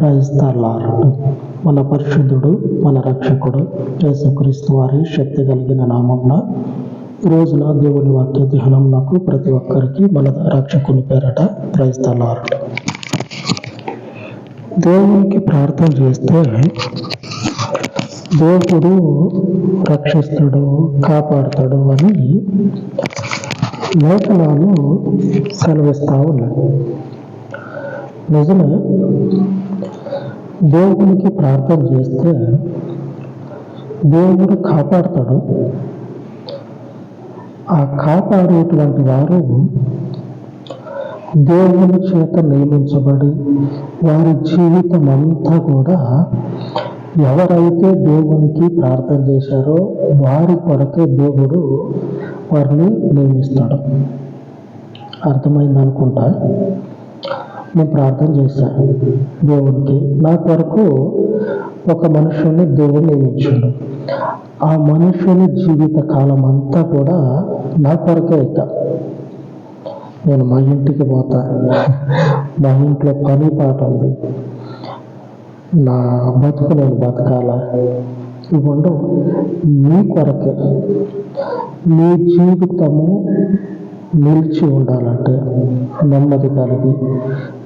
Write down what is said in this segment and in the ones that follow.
క్రైస్తలార్డ్. మన పరిశుద్ధుడు మన రక్షకుడు యేసుక్రీస్తు వారి శక్తి కలిగిన నామంన రోజున దేవుని వాక్య ధ్యానంకు నాకు ప్రతి ఒక్కరికి మన రక్షకుని పేరట క్రైస్తలార్డ్. దేవునికి ప్రార్థన చేస్తే దేవుడు రక్షిస్తాడు కాపాడుతాడు అని లేఖనాలు సెలవిస్తా ఉన్నాయి. నిజమే దేవునికి ప్రార్థన చేస్తే దేవుడు కాపాడతాడు. ఆ కాపాడేటువంటి వారు దేవుని చేత నియమించబడి వారి జీవితం అంతా కూడా ఎవరైతే దేవునికి ప్రార్థన చేశారో వారి కొరకే దేవుడు వారిని నియమిస్తాడు. అర్థమైందనుకుంటా? నేను ప్రార్థన చేశాను దేవునికి నా కొరకు ఒక మనుషుని దేవుడు నియమించాడు ఆ మనుషుని జీవిత కాలం అంతా కూడా నా కొరకే ఇక. నేను మా ఇంటికి పోతా. మా ఇంట్లో పని పాట ఉంది. నా బతుకు నేను బతకాల? ఇవ్వండు. మీ కొరకే. మీ జీవితము నిలిచి ఉండాలంటే నెమ్మది కలిగి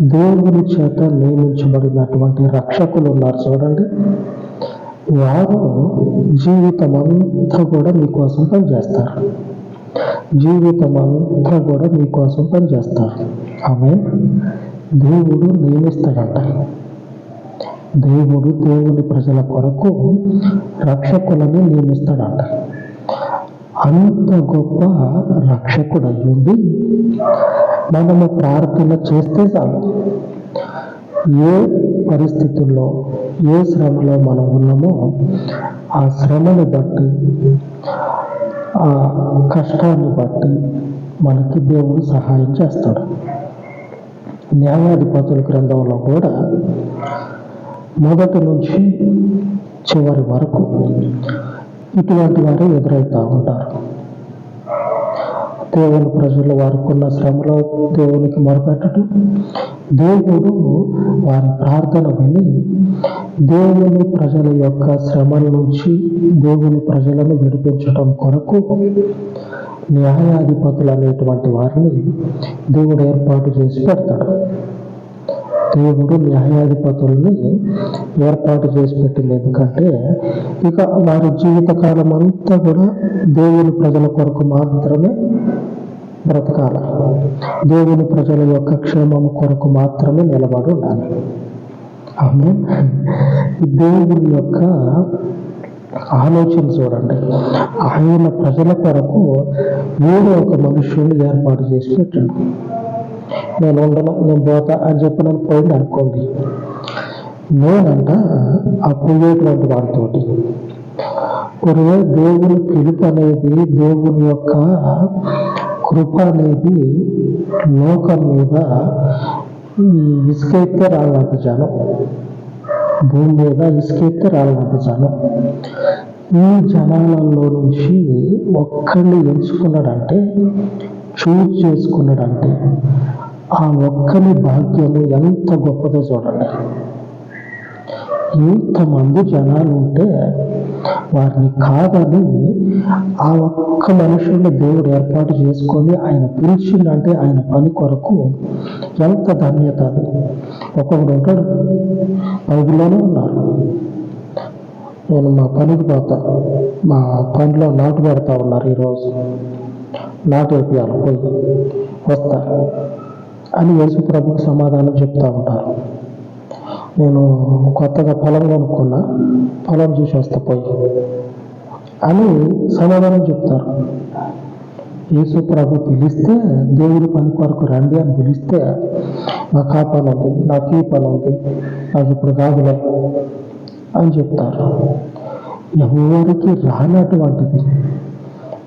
దేవుని చేత నియమించబడినటువంటి రక్షకులు ఉన్నారు చూడండి. వారు జీవితం అంతా కూడా మీకోసం పనిచేస్తారు. జీవితం అంతా కూడా మీకోసం పనిచేస్తారు. ఆమె దేవుడు నియమిస్తాడంట. దేవుడు దేవుని ప్రజల కొరకు రక్షకులను నియమిస్తాడంట. అంత గొప్ప రక్షకుడు అయ్యుండి మనము ప్రార్థన చేస్తే చాలు. ఏ పరిస్థితుల్లో ఏ శ్రమలో మనం ఉన్నామో ఆ శ్రమని బట్టి ఆ కష్టాన్ని బట్టి మనకి దేవుడు సహాయం చేస్తాడు. న్యాయాధిపతుల గ్రంథంలో కూడా మొదటి నుంచి చివరి వరకు ఇటువంటి వారు ఎదురవుతూ ఉంటారు. దేవుని ప్రజలు వారికున్న శ్రమలో దేవునికి మొరపెట్టడం దేవుడు వారి ప్రార్థన విని దేవుని ప్రజల యొక్క శ్రమల నుంచి దేవుని ప్రజలను విడిపించడం కొరకు న్యాయాధిపతులు అనేటువంటి వారిని దేవుడు ఏర్పాటు చేసి పెడతాడు. దేవుడు న్యాయాధిపతుల్ని ఏర్పాటు చేసి పెట్టింది ఎందుకంటే ఇక వారి జీవితకాలం అంతా కూడా దేవుని ప్రజల కొరకు మాత్రమే బ్రతకాల. దేవుని ప్రజల యొక్క క్షేమం కొరకు మాత్రమే నిలబడి ఉండాలి. ఆమె దేవుని యొక్క ఆలోచన చూడండి. ఆయన ప్రజల కొరకు వేరే ఒక మనుషుల్ని ఏర్పాటు చేసి పెట్టండి. నేను ఉండను నేను పోతా అని చెప్పి నేను పోయింది అనుకోండి. నేనంట ఆ పోయేటువంటి వాళ్ళతోటి ఒరే దేవుని పిలుపు అనేది దేవుని యొక్క కృప అనేది లోకం మీద ఇసుకైతే రాళ్ళంత జనం. భూమి మీద ఇసుకైతే రాళ్ళంత జనం. ఈ జనాలలో నుంచి ఒక్కడిని ఎంచుకున్నాడంటే చూజ్ చేసుకున్నాడంటే ఆ ఒక్కని భాగ్యము ఎంత గొప్పదో చూడండి. ఇంతమంది జనాలు ఉంటే వారిని కాదని ఆ ఒక్క మనుషుల్ని దేవుడు ఏర్పాటు చేసుకొని ఆయన పిలిచిందంటే ఆయన పని కొరకు ఎంత ధన్యత అది. ఒక్కొక్కడు ఉంటాడు బైబిల్లోనే ఉన్నారు. నేను మా పనికి పోతా మా పనిలో నాటు పెడతా ఉన్నారు ఈరోజు. నాటు వేపియాలి పోయి వస్తా అని యేసు ప్రభుకి సమాధానం చెప్తా ఉంటారు. నేను కొత్తగా పొలం కొనుక్కున్నా పొలం చూసి పోయి అని సమాధానం చెప్తారు. యేసు ప్రభు పిలిస్తే దేవుడి పని కొరకు రండి అని పిలిస్తే నాకు ఆ పని ఉంది నాకు ఈ పని ఉంది నాకు ఇప్పుడు కాదులే అని చెప్తారు. ఎవరికి రానటువంటిది.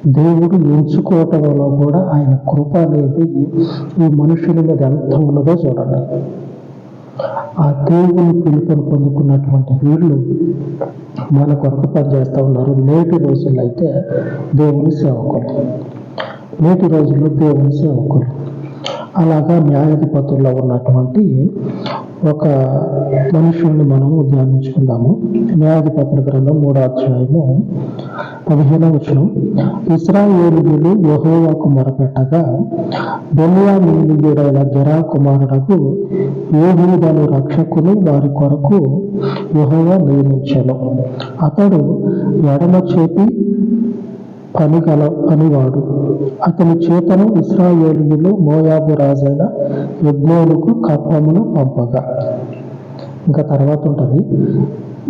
దేవుడు ఎంచుకోవటంలో కూడా ఆయన కృప అనేది ఈ మనుషుల మీద ఎంత ఉన్నదో చూడండి. ఆ దేవుని పిలుపుని పొందుకున్నటువంటి వీళ్ళు మన కొరకు పనిచేస్తూ ఉన్నారు. నేటి రోజుల్లో అయితే దేవుని సేవకులు. నేటి రోజుల్లో దేవుని సేవకులు. అలాగా న్యాయాధిపతుల్లో ఉన్నటువంటి ఒక మనుషుల్ని మనము ధ్యానించుకుందాము. న్యాయాధిపతుల గ్రంథం మూడో అధ్యాయము పదిహేనవ వచనం. ఇస్రాయేలీయులు యెహోవాకు మొరపెట్టగా బెన్యామీనీయుడైన గెరా కుమారుడకు యోహూదను రక్షకుని వారి కొరకు యహోవా నియమించను. అతడు ఎడమ చేతి పని గల పనివాడు. అతని చేతను ఇస్రాయేలీయులు మోయాబు రాజైన యజ్ఞోనుకు కప్పమును పంపగా. ఇంకా తర్వాత ఉంటుంది.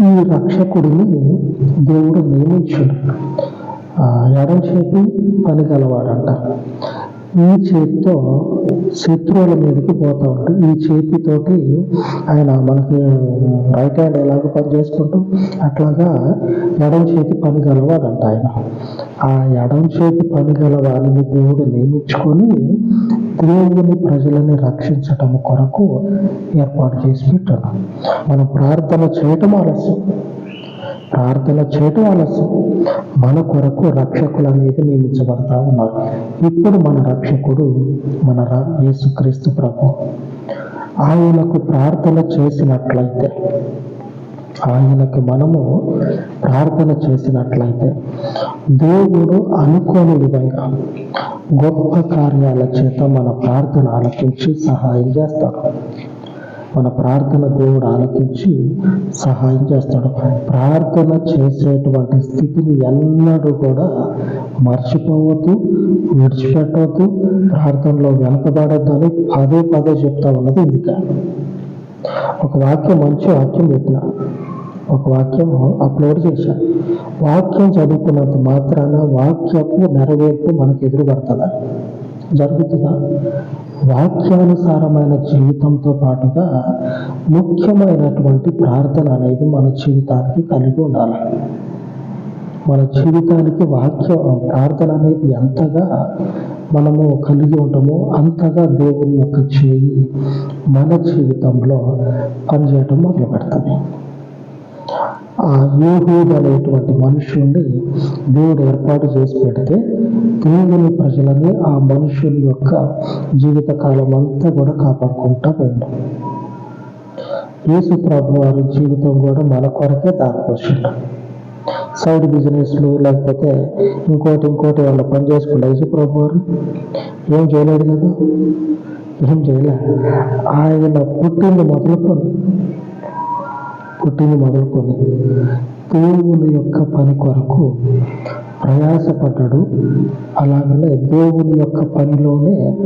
ఈ రక్షకుడిని దేవుడు నియమించాడు. ఆ ఎడం చేతి పని గలవాడంట. ఈ చేతితో శత్రువుల మీదకి పోతా ఉంటాడు. ఈ చేతితోటి ఆయన మనకి రైట్ హ్యాండ్ ఎలాగో పని చేసుకుంటూ అట్లాగా ఎడం చేతి పని గలవాడంట ఆయన. ఆ ఎడం చేతి పని గలవాడిని దేవుడు నియమించుకొని దేవుని ప్రజలని రక్షించటం కొరకు ఏర్పాటు చేసి పెట్టాడు. మనం ప్రార్థన చేయటం ఆలస్యం. ప్రార్థన చేయటం ఆలస్యం. మన కొరకు రక్షకులు అనేది నియమించబడతా ఉన్నారు ఇప్పుడు మన రక్షకుడు మన రా యేసుక్రీస్తు ప్రభు. ఆయనకు ప్రార్థన చేసినట్లయితే ఆయనకు మనము ప్రార్థన చేసినట్లయితే దేవుడు అనుకోని విధంగా గొప్ప కార్యాల చేత మన ప్రార్థన ఆలకించి సహాయం చేస్తాడు. మన ప్రార్థన దేవుడు ఆలకించి సహాయం చేస్తాడు. ప్రార్థన చేసేటువంటి స్థితిని ఎన్నడూ కూడా మర్చిపోవద్దు విడిచిపెట్టవద్దు. ప్రార్థనలో వెనకబడద్దు అని పదే పదే చెప్తా ఉన్నది ఇందుక. ఒక వాక్యం మంచి వాక్యం పెట్టిన ఒక వాక్యం అప్లోడ్ చేశాను వాక్యం చదువుకున్నంత మాత్రాన వాక్యపు నెరవేర్పు మనకు ఎదురుపడుతుందా? జరుగుతుందా? వాక్యానుసారమైన జీవితంతో పాటుగా ముఖ్యమైనటువంటి ప్రార్థన అనేది మన జీవితానికి కలిగి ఉండాలి. మన జీవితానికి వాక్య ప్రార్థన అనేది ఎంతగా మనము కలిగి ఉంటామో అంతగా దేవుని యొక్క చేయి మన జీవితంలో పనిచేయటం మొదలు పెడతాము ఆ యూహూద్ అనేటువంటి మనుషుల్ని దేవుడు ఏర్పాటు చేసి పెడితే దేవుని ప్రజలని ఆ మనుషుని యొక్క జీవితకాలం అంతా కూడా కాపాడుకుంటా పోయిండు. యేసు ప్రభు వారి జీవితం కూడా మన కొరకే దారిపోసిండు సైడ్ బిజినెస్లు లేకపోతే ఇంకోటి ఇంకోటి వాళ్ళ పని చేసుకుంటే. యేసు ప్రభు వారు ఏం చేయలేదు కదా? ఏం చేయలే. ఆయన పుట్టింది మొదలుకొని పుట్టింది మొదలుకొని దేవుని యొక్క పని కొరకు ప్రయాసపడ్డాడు. అలాగనే దేవుని యొక్క పనిలోనే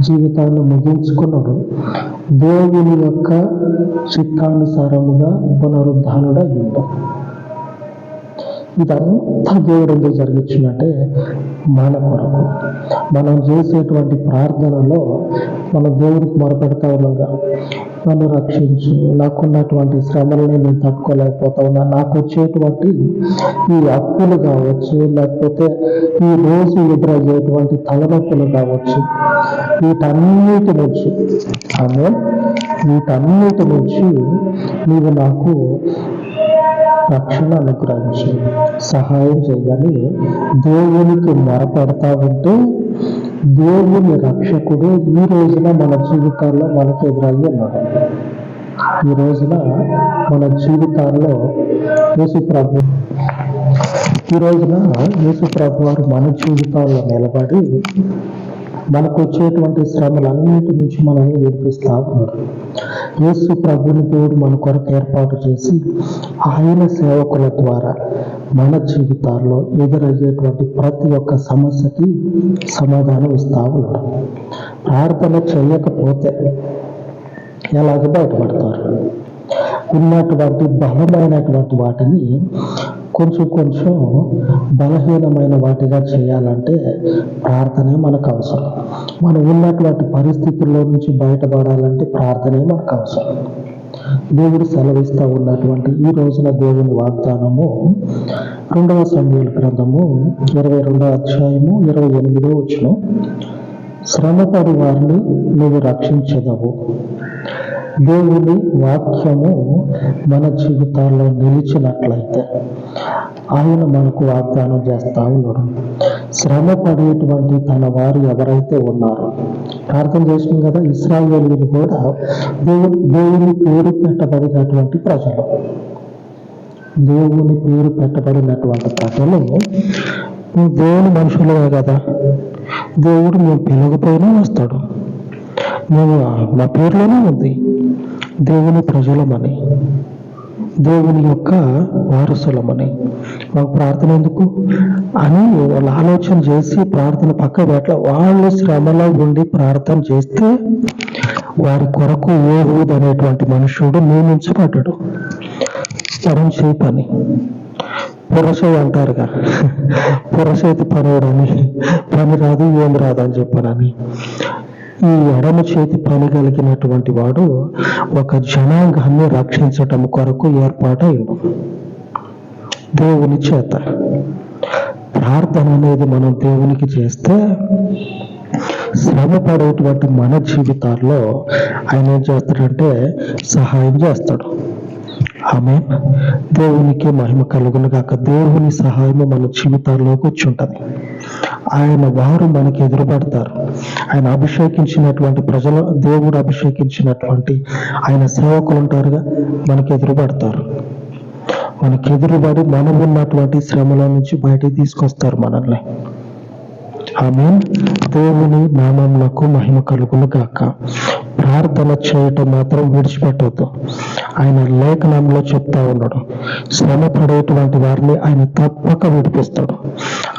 జీవితాన్ని ముగించుకున్నాడు. దేవుని యొక్క చిత్తానుసారముగా పునరుద్ధానుడయ్యాడు. ఇదంతా దేవుడు ఎందుకు జరిగించిందంటే మన కొరకు. మనం చేసేటువంటి ప్రార్థనలో మన దేవుడికి మొరపెడతా ఉన్నాగా. నన్ను రక్షించు. నాకున్నటువంటి శ్రమల్ని నేను తట్టుకోలేకపోతా ఉన్నా. నాకు వచ్చేటువంటి ఈ అప్పులు కావచ్చు లేకపోతే ఈ రోజు ఎదురయ్యేటువంటి తలనొప్పులు కావచ్చు వీటన్నిటి నుంచి ఆమె వీటన్నిటి నుంచి నీవు నాకు రక్షణ అనుగ్రహించి సహాయం చేయని దేవునికి మొరపెడతా ఉంటే దేవుని రక్షకుడు ఈ రోజున మన జీవితాల్లో మనకు ఎదురయ్యి ఉన్నాడు. ఈ రోజున మన జీవితాల్లో యేసు ప్రభు ఈ రోజున యేసు ప్రభు వారు మన జీవితాల్లో నిలబడి మనకు వచ్చేటువంటి శ్రమలన్నిటి నుంచి మనల్ని విడిపిస్తా ఉన్నాడు యేసు ప్రభుని దేవుడు మన కొరకు ఏర్పాటు చేసి ఆయన సేవకుల ద్వారా మన జీవితాల్లో ఎదురయ్యేటువంటి ప్రతి ఒక్క సమస్యకి సమాధానం ఇస్తా ఉన్నాడు ప్రార్థన చేయకపోతే ఎలాగ బయటపడతారు? ఉన్నటువంటి బలమైనటువంటి వాటిని కొంచెం కొంచెం బలహీనమైన వాటిగా చేయాలంటే ప్రార్థనే మనకు అవసరం. మనం ఉన్నటువంటి పరిస్థితుల్లో నుంచి బయటపడాలంటే ప్రార్థనే మనకు అవసరం. దేవుడు సెలవిస్తూ ఉన్నటువంటి ఈ రోజున దేవుని వాగ్దానము రెండవ సమయాల గ్రంథము ఇరవై రెండవ అధ్యాయము ఇరవై ఎనిమిదో వచ్చిన శ్రమపడి వారిని నువ్వు రక్షించదవు. దేవుని వాక్యము మన జీవితాల్లో నిలిచినట్లయితే ఆయన మనకు వాగ్దానం చేస్తా ఉన్నాడు. శ్రమ పడేటువంటి తన వారు ఎవరైతే ఉన్నారో ప్రార్థన చేసినాం కదా ఇస్రాయేలీలు కూడా దేవుని దేవుని పేరు పెట్టబడినటువంటి ప్రజలు. దేవుని పేరు పెట్టబడినటువంటి ప్రజలు మీ దేవుని మనుషులే కదా. దేవుడు మేము పిలవకపోయినా వస్తాడు. మేము మా పేరులోనే ఉంది. దేవుని ప్రజలమని దేవుని యొక్క వారసులమని. మాకు ప్రార్థన ఎందుకు? అని వాళ్ళు ఆలోచన చేసి ప్రార్థన పక్క పెట్ట వాళ్ళు శ్రమలో ఉండి ప్రార్థన చేస్తే వారి కొరకు ఏహూద్ అనేటువంటి మనుషుడు నియమించబడ్డాడు. స్థలం చే పని. పురసై అంటారుగా. పురసేతి పనివాడని పని రాదు ఏం రాదు అని చెప్పానని. ఈ ఎడమ చేతి పని కలిగినటువంటి వాడు ఒక జనాంగాన్ని రక్షించటం కొరకు ఏర్పాటైండు. దేవుని చేత ప్రార్థన అనేది మనం దేవునికి చేస్తే శ్రమ పడేటువంటి మన జీవితాల్లో ఆయన ఏం చేస్తాడంటే సహాయం చేస్తాడు. ఆమె దేవునికి మహిమ కలుగును గాక. దేవుని సహాయము మన జీవితాల్లోకి వచ్చి ఉంటది ఆయన వారు మనకి ఎదురుపడతారు. ఆయన అభిషేకించినటువంటి ప్రజలు దేవుడు అభిషేకించినటువంటి ఆయన సేవకులు ఉంటారుగా మనకి ఎదురుపడతారు. మనకి ఎదురుబడి మనం ఉన్నటువంటి శ్రమల నుంచి బయటికి తీసుకొస్తారు మనల్ని. ఆమె దేవుని నామములకు మహిమ కలుగును గాక. ప్రార్థన చేయటం మాత్రం విడిచిపెట్టవద్దు. ఆయన లేఖనంలో చెప్తా ఉన్నాడు. శ్రమ పడేటువంటి వారిని ఆయన తప్పక విడిపిస్తాడు.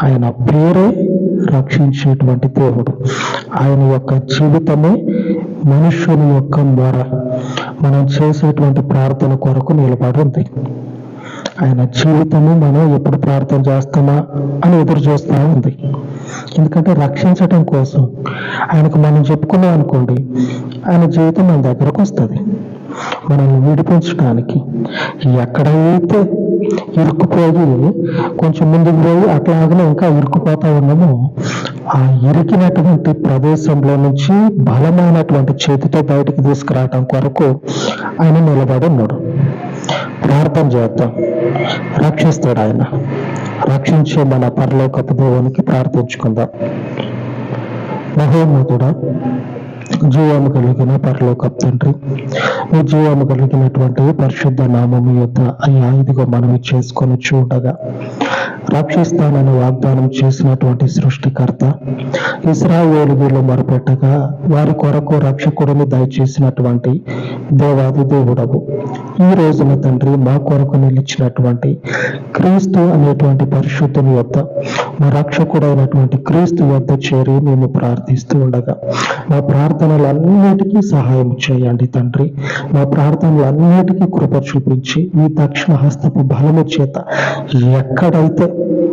ఆయన పేరే రక్షించేటువంటి దేవుడు. ఆయన యొక్క జీవితమే మనుష్యుని యొక్క ద్వారా మనం చేసేటువంటి ప్రార్థన కొరకు నిలబడి ఉంది. ఆయన జీవితము మనం ఎప్పుడు ప్రార్థన చేస్తామా అని ఎదురు చూస్తూ ఉంది. ఎందుకంటే రక్షించటం కోసం ఆయనకు మనం చెప్పుకున్నాం అనుకోండి ఆయన జీవితం మన దగ్గరకు వస్తుంది. మనల్ని విడిపించడానికి ఎక్కడైతే ఇరుక్కుపోయి కొంచెం ముందుకు పోయి అట్లాగనే ఇంకా ఇరుక్కుపోతా ఉన్నామో ఆ ఇరికినటువంటి ప్రదేశంలో నుంచి బలమైనటువంటి చేతితో బయటికి తీసుకురావటం కొరకు ఆయన నిలబడి ఉన్నాడు. ప్రార్థన చేద్దాం. రక్షిస్తాడు ఆయన. రక్షించే మన పరలోకపు దేవునికి ప్రార్థించుకుందాం. మహోన్నతుడా జీవము కలిగిన పరలోకపు తండ్రి మీ జీవము కలిగినటువంటి పరిశుద్ధ నామము యొక్క అయ్యా ఇదిగో మనం చేసుకొని చూడగా రక్షిస్తానని వాగ్దానం చేసినటువంటి సృష్టికర్త. ఇస్రాయేలు వీళ్ళు మొరపెట్టగా వారి కొరకు రక్షకుడిని దయచేసినటువంటి దేవాది దేవుడవు. ఈ రోజున తండ్రి మా కొరకు నిలిచినటువంటి క్రీస్తు అనేటువంటి పరిశుద్ధుని యొద్ద మా రక్షకుడైనటువంటి క్రీస్తు వద్ద చేరి మేము ప్రార్థిస్తూ ఉండగా మా ప్రార్థనలన్నిటికీ సహాయం చేయండి తండ్రి. మా ప్రార్థనలన్నిటికీ కృప చూపించి మీ దక్షిణ హస్తపు బలము చేత ఎక్కడైతే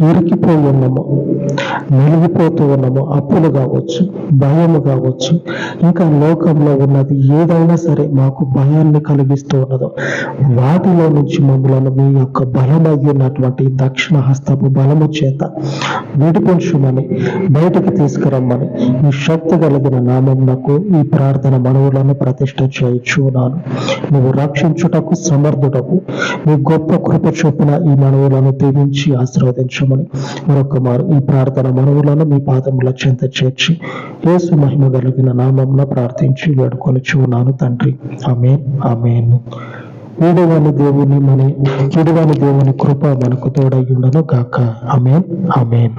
ఇరికిపోయి ఉన్నాము. నలిగిపోతూ ఉన్నాము. అప్పులు కావచ్చు భయము కావచ్చు. ఇంకా లోకంలో ఉన్నది ఏదైనా సరే మాకు భయాన్ని కలిగిస్తూ ఉన్నదో. వాటిలో నుంచి మమ్మలను మీ యొక్క బలమై దక్షిణ హస్తపు బలము చేత విడిపించుమని బయటకు తీసుకురమ్మని మీ శక్తి కలిగిన నామమునకు ఈ ప్రార్థన మనవులను ప్రతిష్ట చేయుచున్నాను. నువ్వు రక్షించుటకు సమర్థుటకు మీ గొప్ప కృప చొప్పున ఈ మనవులను దీవించి ఆశీర్వదించమని చేయమని మరొక మారు ఈ ప్రార్థన మనవులను మీ పాదముల చెంత చేర్చి యేసు మహిమ కలిగిన నామంలో ప్రార్థించి వేడుకొని చూనాను తండ్రి. ఆమెన్. ఆమెన్. వీడవాని దేవుని మన విడవాని దేవుని కృప మనకు తోడై ఉండను గాక. ఆమెన్. ఆమెన్.